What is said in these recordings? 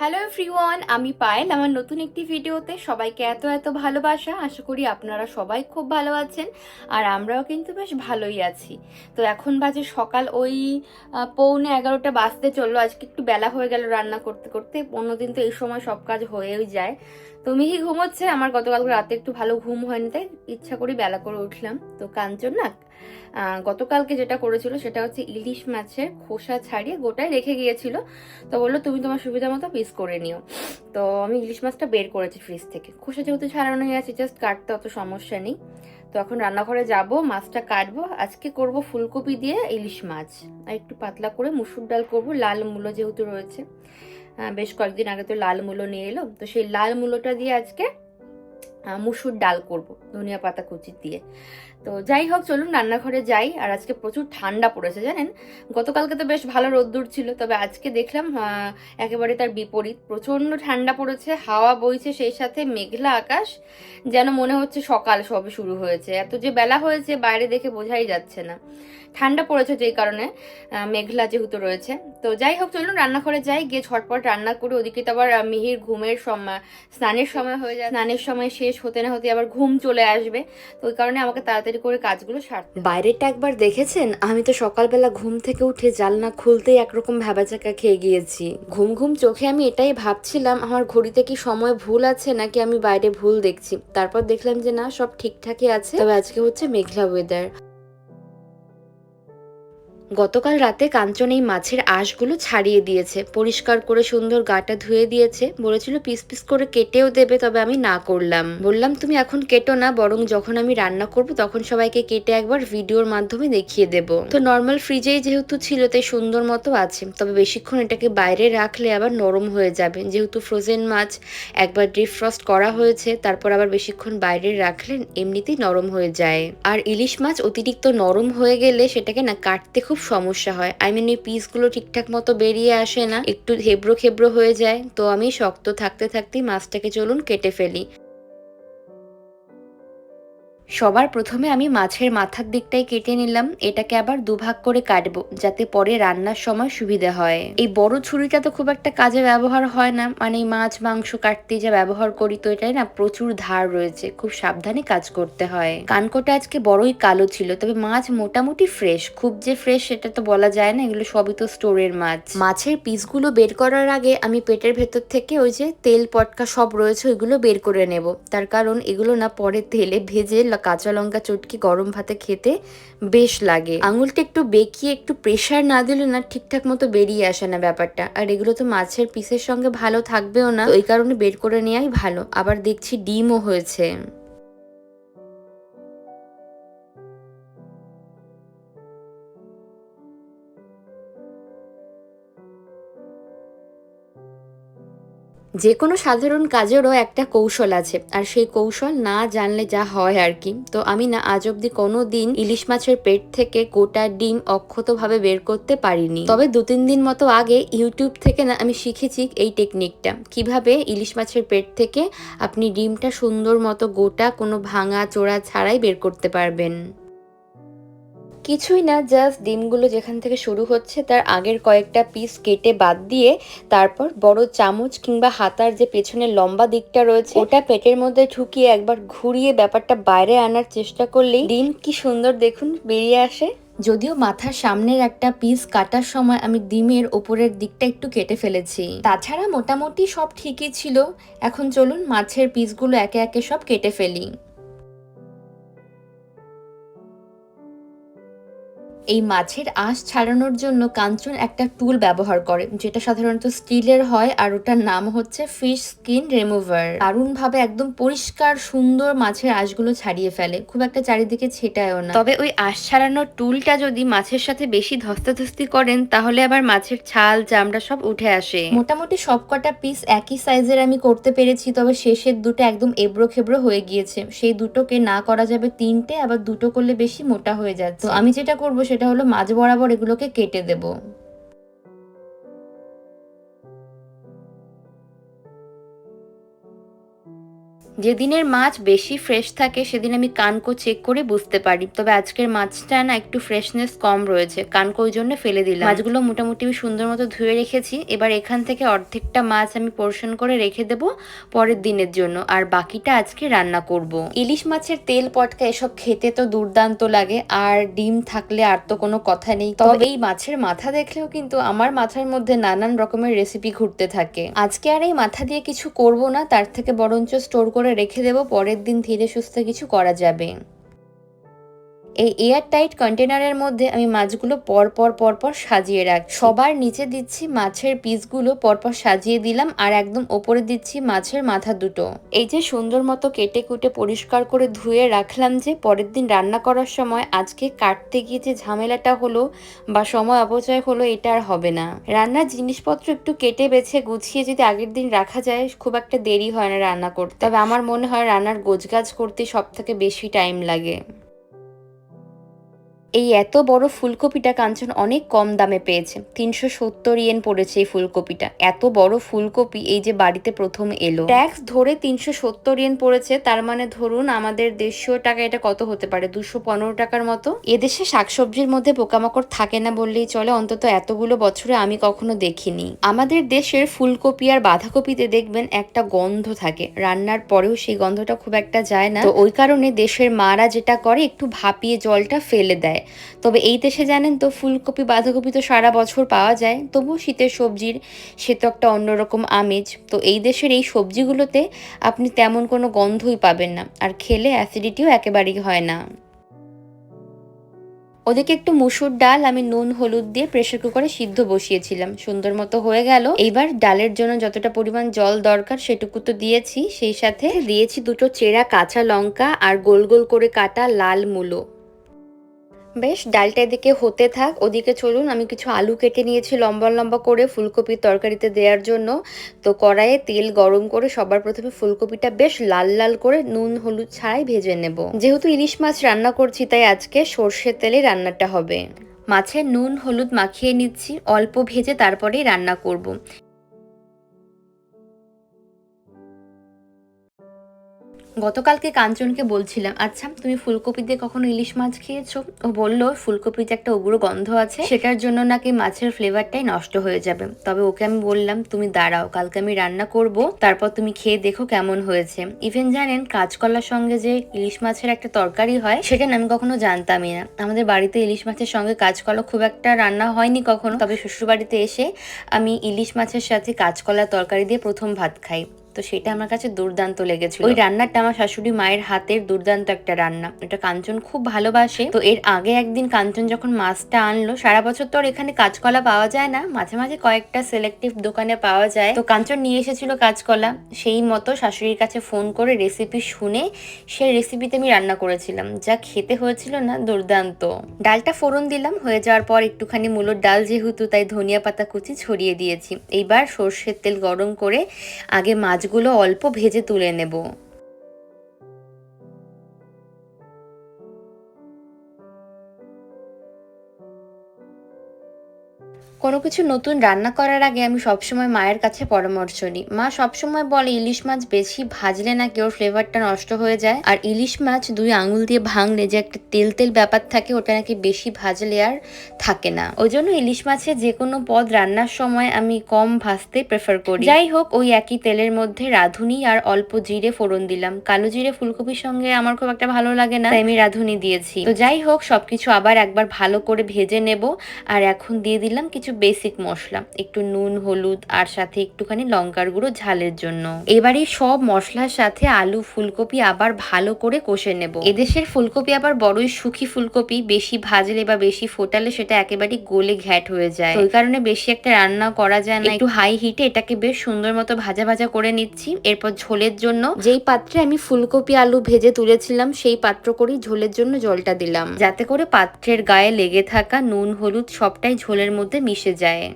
Hello everyone আমি পায়েল। আমার নতুন একটি ভিডিওতে সবাইকে এত এত ভালোবাসা। আশা করি আপনারা সবাই খুব ভালো আছেন আর আমরাও কিন্তু বেশ ভালোই আছি। তো এখন বাজে সকাল, ওই পৌনে এগারোটা বাজতে চলল। আজকে একটু বেলা হয়ে গেল রান্না করতে করতে। অন্যদিন তো এই সময় সব কাজ হয়েই যায়। তো মিহি ঘুমোচ্ছে। আমার গতকাল রাতে একটু ভালো ঘুম হয়নি, তাই ইচ্ছা করি বেলা করে উঠলাম। তো কাঞ্চন না গতকালকে যেটা করেছিল সেটা হচ্ছে ইলিশ মাছের খোসা ছাড়িয়ে গোটায় রেখে গিয়েছিল। তো বলল, তুমি তোমার সুবিধা মতো পিস করে নিও। তো আমি ইলিশ মাছটা বের করেছি ফ্রিজ থেকে। খোসা যেহেতু ছাড়ানো হয়ে আছে জাস্ট কাটতে অত সমস্যা নেই। তো এখন রান্নাঘরে যাব, মাছটা কাটবো। আজকে করব ফুলকপি দিয়ে ইলিশ মাছ। আর একটু পাতলা করে মুসুর ডাল করব, লাল মূলো যেহেতু রয়েছে। বেশ কয়েকদিন আগে তো লাল মূলো নিয়ে এলো। তো সেই লাল মূলোটা দিয়ে আজকে মুসুর ডাল করব, ধনিয়া পাতা কুচি দিয়ে। তো যাই হোক, চলুন রান্নাঘরে যাই। আর আজকে প্রচুর ঠান্ডা পড়েছে, জানেন? গতকালকে তো বেশ ভালো রোদ্দুর ছিল, তবে আজকে দেখলাম একেবারে তার বিপরীত। প্রচণ্ড ঠান্ডা পড়েছে, হাওয়া বইছে, সেই সাথে মেঘলা আকাশ, যেন মনে হচ্ছে সকাল সবে শুরু হয়েছে। এত যে বেলা হয়েছে, বাইরে দেখে বোঝাই যাচ্ছে না। ঠান্ডা পড়েছে যেই কারণে মেঘলা যেহেতু রয়েছে। তো যাই হোক, চলুন রান্নাঘরে যাই, গিয়ে ঝটপট রান্না করে। ওদিকে তো আবার মিহির ঘুমের সময় স্নানের সময় হয়ে যায় স্নানের সময় শেষ হতে না হতে আবার ঘুম চলে আসবে। তো ওই কারণে আমাকে তাড়াতাড়ি করে কাজগুলো সারতে। বাইরেটা একবার দেখেছেন? আমি তো সকালবেলা ঘুম থেকে উঠে জালনা খুলতেই একরকম ভ্যাবাচাকা খেয়ে গিয়েছি। ঘুম ঘুম চোখে আমি এটাই ভাবছিলাম, আমার ঘড়িতে কি সময় ভুল আছে নাকি আমি বাইরে ভুল দেখছি? তারপর দেখলাম যে না, সব ঠিকঠাকই আছে। তবে আজকে হচ্ছে মেঘলা ওয়েদার গতকাল রাতে কাঞ্চন এই মাছের আঁশগুলো ছাড়িয়ে দিয়েছে। পরিষ্কার করে সুন্দর গাটা ধুয়ে দিয়েছে। বলেছিল, পিস পিস করে কেটেও দেবে, তবে আমি না করলাম। বললাম, তুমি এখন কেটো না, বরং যখন আমি রান্না করব, তখন সবাইকে কেটে একবার ভিডিওর মাধ্যমে দেখিয়ে দেব। তো নর্মাল ফ্রিজেই যেহেতু ছিল, তাই সুন্দর মতো আছে। তবে বেশিক্ষণ এটাকে বাইরে রাখলে আবার নরম হয়ে যাবে। যেহেতু ফ্রোজেন মাছ, একবার ডিপ ফ্রস্ট করা হয়েছে, তারপর আবার বেশিক্ষণ বাইরে রাখলে এমনিতেই নরম হয়ে যায়। আর ইলিশ মাছ অতিরিক্ত নরম হয়ে গেলে সেটাকে না কাটতে খুব সমস্যা হয়। আই মিন ওই পিসগুলো ঠিকঠাক মতো বেরিয়ে আসে না। একটু হেবড়ো খেবড়ো হয়ে যায়। তো আমি শক্ত থাকতে থাকতেই মাছটাকে চলুন কেটে ফেলি। সবার প্রথমে আমি মাছের মাথার দিকটাই কেটে নিলাম। এটাকে আবার দুভাগ করে কাটবো, যাতে পরে রান্নার সময় সুবিধা হয়। এই বড় ছুরিটা তো খুব একটা কাজে ব্যবহার হয় না। মানে মাছ, মাংস কাটতে যা ব্যবহার করি তো এটাই না, প্রচুর ধার রয়েছে। খুব সাবধানে কাজ করতে হয়। কানকোটা আজকে বড়ই কালো ছিল, তবে মাছ মোটামুটি ফ্রেশ খুব যে ফ্রেশ সেটা তো বলা যায় না, এগুলো সবই তো স্টোরের মাছ। মাছের পিসগুলো বের করার আগে আমি পেটের ভেতর থেকে ওই যে তেল, পটকা সব রয়েছে, ওইগুলো বের করে নেব। তার কারণ এগুলো না পরে তেলে ভেজে কাঁচা লঙ্কা চটকি গরম ভাতে খেতে বেশ লাগে। আঙুলটা একটু বেঁকিয়ে একটু প্রেশার না দিলে না ঠিকঠাক মতো বেরিয়ে আসে না ব্যাপারটা। আর এগুলো তো মাছের পিসের সঙ্গে ভালো থাকবেও না। ওই কারণে বের করে নেওয়াই ভালো। আবার দেখছি ডিমও হয়েছে। যে কোনো সাধারণ কাজেরও একটা কৌশল আছে, আর সেই কৌশল না জানলে যা হয় আর কি। তো আমি না আজ অব্দি কোনো দিন ইলিশ মাছের পেট থেকে গোটা ডিম অক্ষতভাবে বের করতে পারিনি। তবে দু তিন দিন মতো আগে ইউটিউব থেকে না আমি শিখেছি এই টেকনিকটা। কীভাবে ইলিশ মাছের পেট থেকে আপনি ডিমটা সুন্দর মতো গোটা কোনো ভাঙা চোরা ছাড়াই বের করতে পারবেন। কিছুই না জাস্ট ডিমগুলো যেখান থেকে শুরু হচ্ছে, তার আগের কয়েকটা পিস কেটে বাদ দিয়ে তারপর বড় চামচ কিংবা হাতার যে পেছনের লম্বা দিকটা রয়েছে, ওটা পেটের মধ্যে ঢুকিয়ে একবার ঘুরিয়ে ব্যাপারটা বাইরে আনার চেষ্টা করলেই ডিম কি সুন্দর দেখুন, বেরিয়ে আসে। যদিও মাথার সামনের একটা পিস কাটার সময় আমি ডিমের ওপরের দিকটা একটু কেটে ফেলেছি। তাছাড়া মোটামুটি সব ঠিকই ছিল। এখন চলুন মাছের পিসগুলো একে একে সব কেটে ফেলি। এই মাছের আঁশ ছাড়ানোর জন্য কাঞ্চন একটা টুল ব্যবহার করে, যেটা সাধারণত স্টিলের হয় আর ওটার নাম হচ্ছে ফিশ স্কিন রিমুভার দারুণভাবে একদম পরিষ্কার, সুন্দর মাছের আঁশগুলো ছাড়িয়ে ফেলে, খুব একটা চারিদিকে ছেটায়ও না। তবে ওই আঁশ ছাড়ানোর টুলটা যদি মাছের সাথে বেশি ধস্তাধস্তি করেন, তাহলে আবার মাছের ছাল, চামড়া সব উঠে আসে। মোটামুটি সবকটা পিস একই সাইজের আমি করতে পেরেছি, তবে শেষের দুটো একদম এবড়ো খেবড়ো হয়ে গিয়েছে। সেই দুটোকে না করা যাবে তিনটে, আবার দুটো করলে বেশি মোটা হয়ে যাচ্ছে। তো আমি যেটা করব সেটা হলো মাঝ বরাবর এগুলোকে কেটে দেব যেদিনের মাছ বেশি ফ্রেশ থাকে, সেদিন আমি কানকো চেক করে বুঝতে পারি। তবে আজকের মাছটা না একটু ফ্রেশনেস কম রয়েছে। কানকো ওই জন্য ফেলে দিলাম। মাছগুলো মোটামুটি আমি সুন্দর মতো ধুয়ে রেখেছি। এবার এখান থেকে অর্ধেকটা মাছ আমি পোর্শন করে রেখে দেবো পরের দিনের জন্য। আর বাকিটা আজকে রান্না করব। ইলিশ মাছের তেল পটকা এসব খেতে তো দুর্দান্ত লাগে। আর ডিম থাকলে আর তো কোনো কথা নেই। তবে এই মাছের মাথা দেখলেও কিন্তু আমার মাথার মধ্যে নানান রকমের রেসিপি ঘুরতে থাকে। আজকে আর এই মাথা দিয়ে কিছু করব না, তার থেকে বরঞ্চ স্টোর করে রেখে দেব পরের দিন ধীরে সুস্থে কিছু করা যাবে। এই এয়ার টাইট কন্টেনারের মধ্যে আমি মাছগুলো পর পর পর পর সাজিয়ে রাখ সবার নিচে দিচ্ছি মাছের পিসগুলো পরপর সাজিয়ে দিলাম আর একদম ওপরে দিচ্ছি মাছের মাথা দুটো। এই যে সুন্দর মতো কেটে কুটে পরিষ্কার করে ধুয়ে রাখলাম যে পরের দিন রান্না করার সময় আজকে কাটতে গিয়ে যে ঝামেলাটা হলো বা সময় অপচয় হলো, এটা আর হবে না। রান্নার জিনিসপত্র একটু কেটে বেছে গুছিয়ে যদি আগের দিন রাখা যায়, খুব একটা দেরি হয় না রান্না করতে। তবে আমার মনে হয় রান্নার গোছগাছ করতে সব থেকে বেশি টাইম লাগে। এই এত বড় ফুলকপিটা কাঞ্চন অনেক কম দামে পেয়েছে। তিনশো সত্তর ইয়েন পড়েছে এই ফুলকপিটা। এত বড় ফুলকপি এই যে বাড়িতে প্রথম এলো। ট্যাক্স ধরে তিনশো সত্তর ইয়েন পড়েছে, তার মানে ধরুন আমাদের দেড়শো টাকা এটা কত হতে পারে? দুশো পনেরো টাকার মতো? এদেশে শাকসবজির মধ্যে পোকামাকড় থাকে না বললেই চলে, অন্তত এতগুলো বছরে আমি কখনো দেখিনি। আমাদের দেশের ফুলকপি আর বাঁধাকপিতে দেখবেন একটা গন্ধ থাকে। রান্নার পরেও সেই গন্ধটা খুব একটা যায় না। তো ওই কারণে দেশের মারা যেটা করে, একটু ভাপিয়ে জলটা ফেলে দেয়। তবে এই দেশে জানেন তো, ফুলকপি, বাঁধাকপি তো সারা বছর পাওয়া যায়, তবুও শীতের সবজির সে তো একটা অন্যরকম আমেজ। তো এই দেশের এই সবজিগুলোতে আপনি তেমন কোনো গন্ধই পাবেন না, আর খেলে অ্যাসিডিটিও একেবারেই হয় না। ওদেরকে একটু মুসুর ডাল আমি নুন, হলুদ দিয়ে প্রেশার কুকারে সিদ্ধ বসিয়েছিলাম। সুন্দর মতো হয়ে গেল। এইবার ডালের জন্য যতটা পরিমাণ জল দরকার সেটুকু তো দিয়েছি। সেই সাথে দিয়েছি দুটো চেরা কাঁচা লঙ্কা আর গোল গোল করে কাটা লাল মূলো। বেশ, ডালটা এদিকে হতে থাক। ওদিকে চলুন, আমি কিছু আলু কেটে নিয়েছি লম্বা লম্বা করে ফুলকপির তরকারিতে দেওয়ার জন্য। তো কড়াইয়ে তেল গরম করে সবার প্রথমে ফুলকপিটা বেশ লাল লাল করে নুন, হলুদ ছাড়াই ভেজে নেব। যেহেতু ইলিশ মাছ রান্না করছি, তাই আজকে সর্ষের তেলে রান্নাটা হবে। মাছের নুন, হলুদ মাখিয়ে নিচ্ছি, অল্প ভেজে তারপরেই রান্না করব। গতকালকে কাঞ্চনকে বলছিলাম আচ্ছা তুমি ফুলকপি দিয়ে কখনো ইলিশ মাছ খেয়েছো? ও বলল ফুলকপিতে একটা উগ্র গন্ধ আছে, সেটার জন্য নাকি মাছের ফ্লেভারটাই নষ্ট হয়ে যাবে। তবে ওকে আমি বললাম, তুমি দাঁড়াও, কালকে আমি রান্না করব, তারপর তুমি খেয়ে দেখো কেমন হয়েছে। ইভেন জানেন, কাঁচকলার সঙ্গে যে ইলিশ মাছের একটা তরকারি হয় সেটা আমি কখনো জানতামই না। আমাদের বাড়িতে ইলিশ মাছের সঙ্গে কাঁচকলা খুব একটা রান্না হয়নি কখনো। তবে শ্বশুর বাড়িতে এসে আমি ইলিশ মাছের সাথে কাঁচকলার তরকারি দিয়ে প্রথম ভাত খাই। তো সেটা আমার কাছে দুর্দান্ত লেগেছিল। ওই রান্নাটা আমার শাশুড়ি মায়ের হাতের দুর্দান্ত একটা রান্না। এটা কাঞ্চন খুব ভালোবাসে। তো এর আগে একদিন কাঞ্চন যখন মাছটা আনলো সারা বছর তো আর এখানে কাঁচকলা পাওয়া যায় না মাঝে মাঝে কয়েকটা সিলেক্টিভ দোকানে পাওয়া যায়। তো কাঞ্চন নিয়ে এসেছিল কাঁচকলা। সেই মতো শাশুড়ির কাছে ফোন করে রেসিপি শুনে সেই রেসিপিতে আমি রান্না করেছিলাম। যা খেতে হয়েছিল না দুর্দান্ত। ডালটা ফোড়ন দিলাম। হয়ে যাওয়ার পর একটুখানি মূলোর ডাল যেহেতু তাই ধনিয়া পাতা কুচি ছড়িয়ে দিয়েছি। এইবার সর্ষের তেল গরম করে আগে মাছগুলো অল্প ভেজে তুলে নেব। কোনো কিছু নতুন রান্না করার আগে আমি সবসময় মায়ের কাছে পরামর্শ নিই। মা সবসময় বলে, ইলিশ মাছ বেশি ভাজলে নাকি ওর ফ্লেভারটা নষ্ট হয়ে যায়? আর ইলিশ মাছ দুই আঙুল দিয়ে ভাঙলে যে একটা তেল তেল ব্যাপার থাকে, ওটা নাকি বেশি ভাজলে আর থাকে না। ওই জন্য ইলিশ মাছের যে কোনো পদ রান্নার সময় আমি কম ভাজতে প্রেফার করি। যাই হোক, ওই একই তেলের মধ্যে রাঁধুনি আর অল্প জিরে ফোড়ন দিলাম। কালো জিরে ফুলকপির সঙ্গে আমার খুব একটা ভালো লাগে না আমি রাঁধুনি দিয়েছি। তো যাই হোক, সবকিছু আবার একবার ভালো করে ভেজে নেব। আর এখন দিয়ে দিলাম কিছু বেসিক মশলা, একটু নুন, হলুদ আর সাথে একটুখানি লঙ্কার গুঁড়ো ঝালের জন্য। এবারে সব মশলার সাথে আলু ফুলকপি আবার ভালো করে কষে নেব। এদেশের ফুলকপি আবার বড়ই সুখী ফুলকপি, বেশি ভাজলে বা বেশি ফোটালে সেটা একেবারে গলে ঘ্যাট হয়ে যায়। ওই কারণে বেশি একটা রান্না করা যায় না। একটু হাই হিটে এটাকে বেশ সুন্দর মতো ভাজা ভাজা করে নিচ্ছি। এরপর ঝোলের জন্য যেই পাত্রে আমি ফুলকপি আলু ভেজে তুলেছিলাম, সেই পাত্র করেই ঝোলের জন্য জলটা দিলাম। যাতে করে পাত্রের গায়ে লেগে থাকা নুন, হলুদ সবটাই ঝোলের মধ্যে মিশে যায়।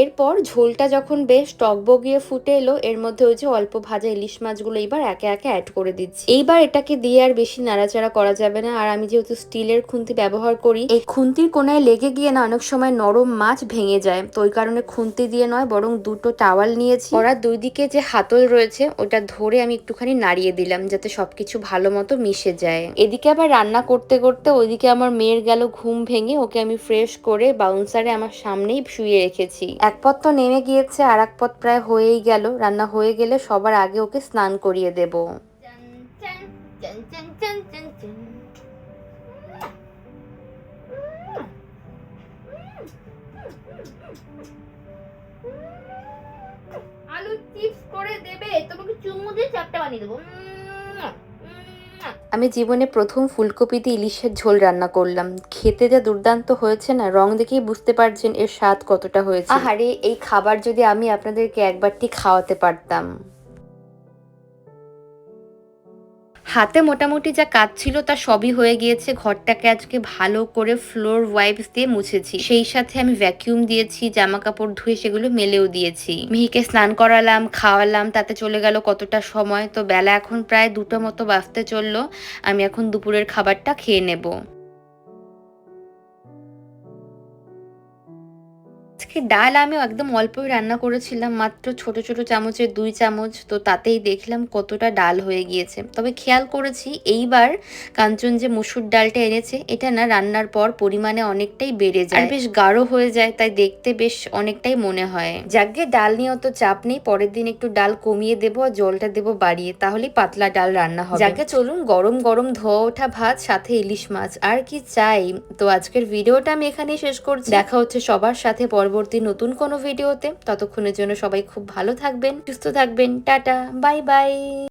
এরপর ঝোলটা যখন বেশ টকবগিয়ে ফুটে এলো, এর মধ্যে ওই যে অল্প ভাজা ইলিশ মাছগুলো এবার একে একে অ্যাড করে দিচ্ছি। এইবার এটাকে দিয়ে আর বেশি নাড়াচাড়া করা যাবে না। আর আমি যেহেতু স্টিলের খুন্তি ব্যবহার করি, এই খুন্তির কোনায় লেগে গিয়ে না অনেক সময় নরম মাছ ভেঙে যায়। তো ওই কারণে খুন্তি দিয়ে নয়, বরং দুটো টাওয়াল নিয়েছি। ওরা দুই দিকে যে হাতল রয়েছে, ওটা ধরে আমি একটুখানি নাড়িয়ে দিলাম যাতে সবকিছু ভালো মতো মিশে যায়। এদিকে আবার রান্না করতে করতে ওইদিকে আমার মেয়ের গেল ঘুম ভেঙে ওকে আমি ফ্রেশ করে বাউন্সারে আমার সামনেই শুয়ে রেখেছি। এক পথ তো নেমে গিয়েছে আর এক পথ প্রায় হয়েই গেল। রান্না হয়ে গেলে সবার আগে ওকে স্নান করিয়ে দেব। আলু চিপস করে দেবে, তোমাকে চুমু দিয়ে চাপটা বানিয়ে দেবো। আমি জীবনে প্রথম ফুলকপি দিয়ে ইলিশের ঝোল রান্না করলাম। খেতে যা দুর্দান্ত হয়েছে না, রং দেখেই বুঝতে পারছেন এর স্বাদ কতটা হয়েছে। আহারে, এই খাবার যদি আমি আপনাদেরকে একবারটি খাওয়াতে পারতাম। হাতে মোটামুটি যা কাজ ছিল তা সবই হয়ে গিয়েছে। ঘরটাকে আজকে ভালো করে ফ্লোর ওয়াইপস দিয়ে মুছেছি। সেই সাথে আমি ভ্যাকিউম দিয়েছি জামা কাপড় ধুয়ে সেগুলো মেলেও দিয়েছি। মিহিকে স্নান করালাম, খাওয়ালাম, তাতে চলে গেল কতটা সময়। তো বেলা এখন প্রায় দুটো মতো বাঁচতে চলল। আমি এখন দুপুরের খাবারটা খেয়ে নেব। আজকে ডাল আমি একদম অল্পই রান্না করেছিলাম মাত্র ছোট ছোট চামচের দুই চামচ তো তাতেই দেখলাম কতটা ডাল হয়ে গিয়েছে। তবে খেয়াল করেছি এইবার কাঞ্চন যে মুসুর ডালটা এনেছে এটা না রান্নার পর পরিমাণে অনেকটাই বেড়ে যায়। বেশ গাঢ় হয়ে যায় তাই দেখতে বেশ অনেকটাই মনে হয়। যাকে ডাল নিয়ে অত চাপ নেই পরের দিন একটু ডাল কমিয়ে দেবো আর জলটা দেবো বাড়িয়ে তাহলেই পাতলা ডাল রান্না হবে। যাকে চলুন গরম গরম ধোয়া ওঠা ভাত সাথে ইলিশ মাছ আর কি চাই। তো আজকের ভিডিওটা আমি এখানেই শেষ করছি। দেখা হচ্ছে সবার সাথে পরবর্তী নতুন কোনো ভিডিওতে, ততক্ষণের জন্য সবাই খুব ভালো থাকবেন, সুস্থ থাকবেন, টাটা, বাই বাই।